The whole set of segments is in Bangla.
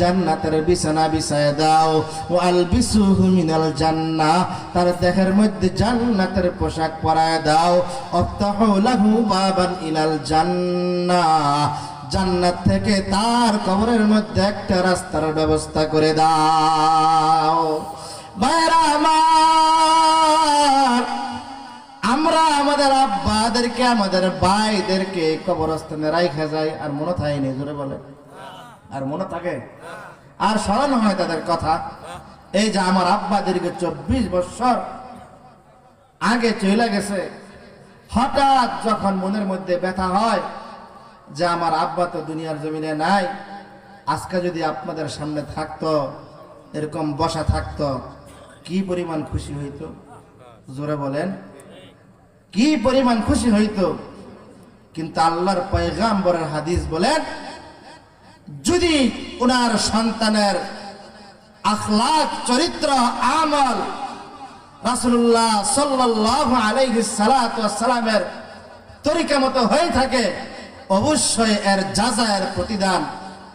জান্নাতের বিছানা বিছায় দাও। ও আলবিসুহু মিনাল জান্নাহ তার দেহের মধ্যে জান্নাতের পোশাক পরায় দাও। অফতাহু লাহু বাবান ইলাল জান্নাহ জান্নাত থেকে তার কবরের মধ্যে একটা রাস্তার ব্যবস্থা করে দাও। বাইরা আমার, আমরা আমাদের আব্বাদেরকে, আমাদের ভাইদেরকে কবরস্থানে রাইখা যাই আর মনে থাকে নি জোরে বলে আর মনে থাকে? আর স্মরণ হয় তাদের কথা। এই যে আমার আব্বা দীর্ঘ চব্বিশ বছর আগে চলে গেছে, হঠাৎ যখন মনের মধ্যে ব্যথা হয় যে আমার আব্বা তো দুনিয়ার জমিনে নাই, আজকে যদি আপনাদের সামনে থাকতো, এরকম বসা থাকতো, কি পরিমাণ খুশি হইতো? জোরে বলেন। কি পরিমাণ খুশি হইতো? কিন্তু আল্লাহর পয়গাম্বরের হাদিস বলেন যদি ওনার সন্তানের আখলাক চরিত্র আমল রাসূলুল্লাহ সাল্লাল্লাহু আলাইহি সালাতু সালামের তরিকা মতো হয়ে থাকে অবশ্যই এর যাজায়ের প্রতিদান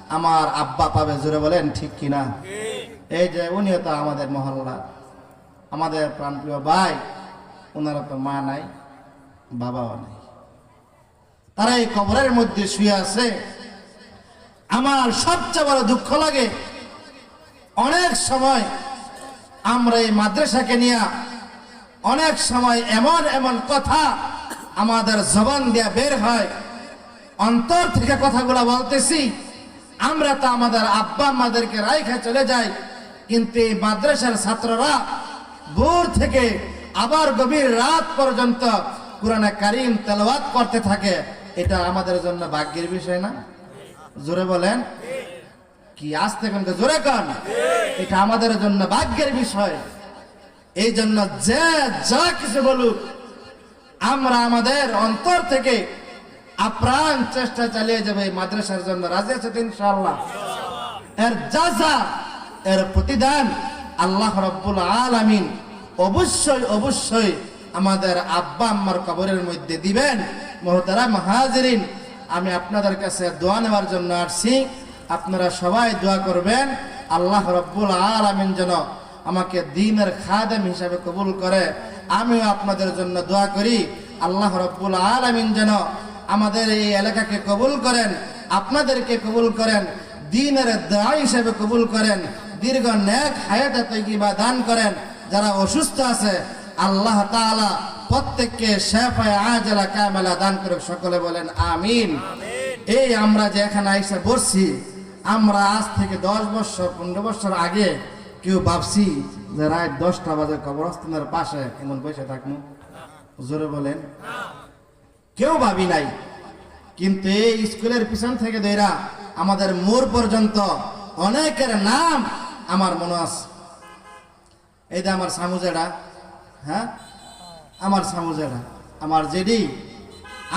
আমার আব্বা পাবে। জুড়ে বলেন ঠিক কিনা? এই যে উনিও তো আমাদের মহল্লা। আমাদের প্রাণপ্রিয় ভাই ওনারা তো মা নাই বাবাও নাই। তারা এই কবরের মধ্যে শুয়ে আছে। আমার সবচেয়ে বড় দুঃখ লাগে। অনেক সময় আমরা এই মাদ্রাসাকে নিয়ে অনেক সময় এমন এমন কথা আমাদের জবান দিয়া বের হয়। অন্তর থেকে কথাগুলো বলতেছি, আমরা তো আমাদের আব্বা আমাদেরকে রাইখা চলে যাই, কিন্তু এই মাদ্রাসার ছাত্ররা ভোর থেকে আবার গভীর রাত পর্যন্ত কোরআনে কারিম তেলাওয়াত করতে থাকে। এটা আমাদের জন্য ভাগ্যের বিষয় না? জোরে বলেন? কি আসতে কোন জোরে কন? এটা আমাদের জন্য ভাগ্যের বিষয়। এই জন্য যে যা কিছু বলুক, আমরা আমাদের অন্তর থেকে আপ্রাণ চেষ্টা চালিয়ে যাবে এই মাদ্রাসার জন্য। রাজি আছে ইনশাআল্লাহ? এর যা যা, এর প্রতিদান আল্লাহ রব্বুল আলামিন অবশ্যই অবশ্যই আমাদের আব্বা আম্মার কবরের মধ্যে দিবেন। মহতারা মাহাজিরিন আমি আপনাদের কাছে দোয়া নেওয়ার জন্য আসছি। আপনারা সবাই দোয়া করবেন। আল্লাহ রব্বুল আলামিন যেন আমাকে দিনের খাদেম হিসাবে কবুল করে। আমিও আপনাদের জন্য দোয়া করি। আল্লাহ রব্বুল আলামিন যেন আমাদের এই এলাকাকে কবুল করেন, আপনাদেরকে কবুল করেন, দিনের দোয়া হিসাবে কবুল করেন, দীর্ঘ নেক হায়াতে তৈবা দান করেন। যারা অসুস্থ আছে, আল্লাহ তাআলা প্রত্যেককে শেফায় আজলা কামেলা দান করে সকলে বলেন আমিন। এই আমরা যে এখানে আইসা বসছি আমরা আজ থেকে দশ বছর, পনেরো বছর আগে কেউ ভাবছি যে রাত দশটা বাজে কবরস্থানের পাশে এমন বসে থাকব জোরে বলেন, কেউ ভাবি নাই। কিন্তু এই স্কুলের পিছন থেকে ধরা আমাদের মোর পর্যন্ত অনেকের নাম আমার মনে আছে। এই যে আমার সামুজেডা হ্যাঁ? আমার সামুজেডা আমার জেডি,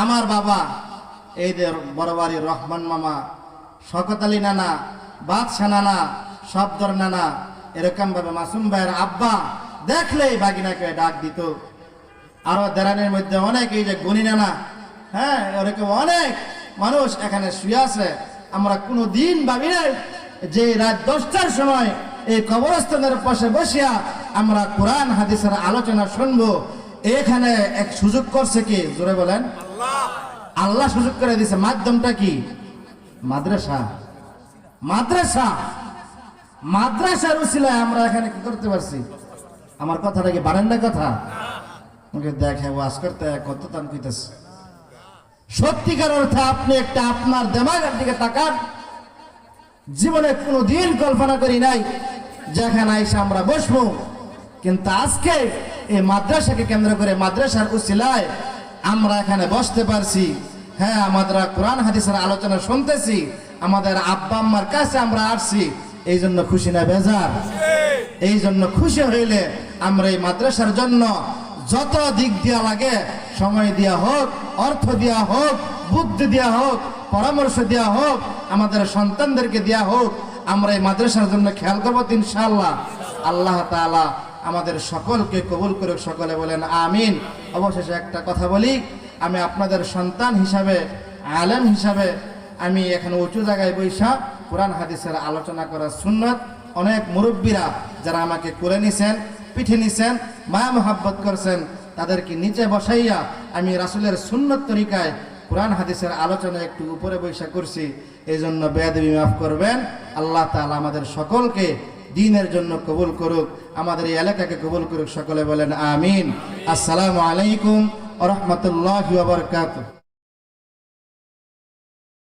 আমার বাবা এই যে বড় বাড়ির রহমান মামা, শকত আলী নানা বাদশা নানা শব্দর নানা এরকম ভাবে মাসুম ভাইয়ের আব্বা দেখলেই বাগিনাকে ডাক দিত। আরও দেরানের মধ্যে অনেক এই যে গনি নানা হ্যাঁ এরকম অনেক মানুষ এখানে শুয়ে আছে। আমরা কোনো দিন ভাবি নাই যে রাত দশটার সময় এই কবরস্থানের পাশে বসিয়া আমরা কোরআন, হাদিসের আলোচনা শুনব। এখানে এক সুযোগ করছে কি? জোরে বলেন। আল্লাহ। সুযোগ করে দিছে। মাধ্যমটা কি? মাদ্রাসা। মাদ্রাসা। মাদ্রাসার উসিলায় আমরা এখানে কি করতে পারছি? আমার কথাটা কি বারান্দা কথা? দেখে ওয়াজ করতে কত দাম কইতেছে। সত্যিকার অর্থে আপনি একটা আপনার দেমাগের দিকে তাকান। জীবনে কোনো দিন কল্পনা করি নাই যেখানে আইসা আমরা বসবো। কিন্তু আজকে এই মাদ্রাসাকে কেন্দ্র করে মাদ্রাসার উসিলায় আমরা এখানে বসতে পারছি। হ্যাঁ আমাদের কোরআন, হাদিসের আলোচনা শুনতেছি। আমাদের আব্বা আম্মার কাছে আমরা আসছি। এই জন্য খুশি না বেজার? এই জন্য খুশি হইলে আমরা এই মাদ্রাসার জন্য যত দিক দিয়া লাগে সময় দেওয়া হোক, অর্থ দেওয়া হোক, বুদ্ধি দেওয়া হোক, পরামর্শ দেওয়া হোক, আমাদের সন্তানদেরকে দেওয়া হোক, আমরা এই মাদ্রাসার জন্য খেয়াল করব তো ইনশাআল্লাহ। আল্লাহ তাআলা আমাদের সকলকে কবুল করে সকলে বলেন আমিন। অবশেষে একটা কথা বলি, আমি আপনাদের সন্তান হিসাবে, আলেম হিসাবে, আমি এখানে উঁচু জায়গায় বৈশা কোরআন হাদিসের আলোচনা করার সুন্নত। অনেক মুরব্বীরা যারা আমাকে করে নিছেন, পিঠে নিছেন, মায়া মোহাব্বত করছেন, তাদেরকে নিচে বসাইয়া আমি রাসুলের সুন্নত তরিকায় কোরআন হাদিসের আলোচনা একটু উপরে বৈশা করছি। এই জন্য বেয়াদবি মাফ করবেন। আল্লাহ তাআলা আমাদের সকলকে দিনের জন্য কবুল করুক, আমাদের এই এলাকাকে কবুল করুক, সকলে বলেন আমিন। আসসালামু আলাইকুম রহমতুল্লাহ বারাকাতুহু।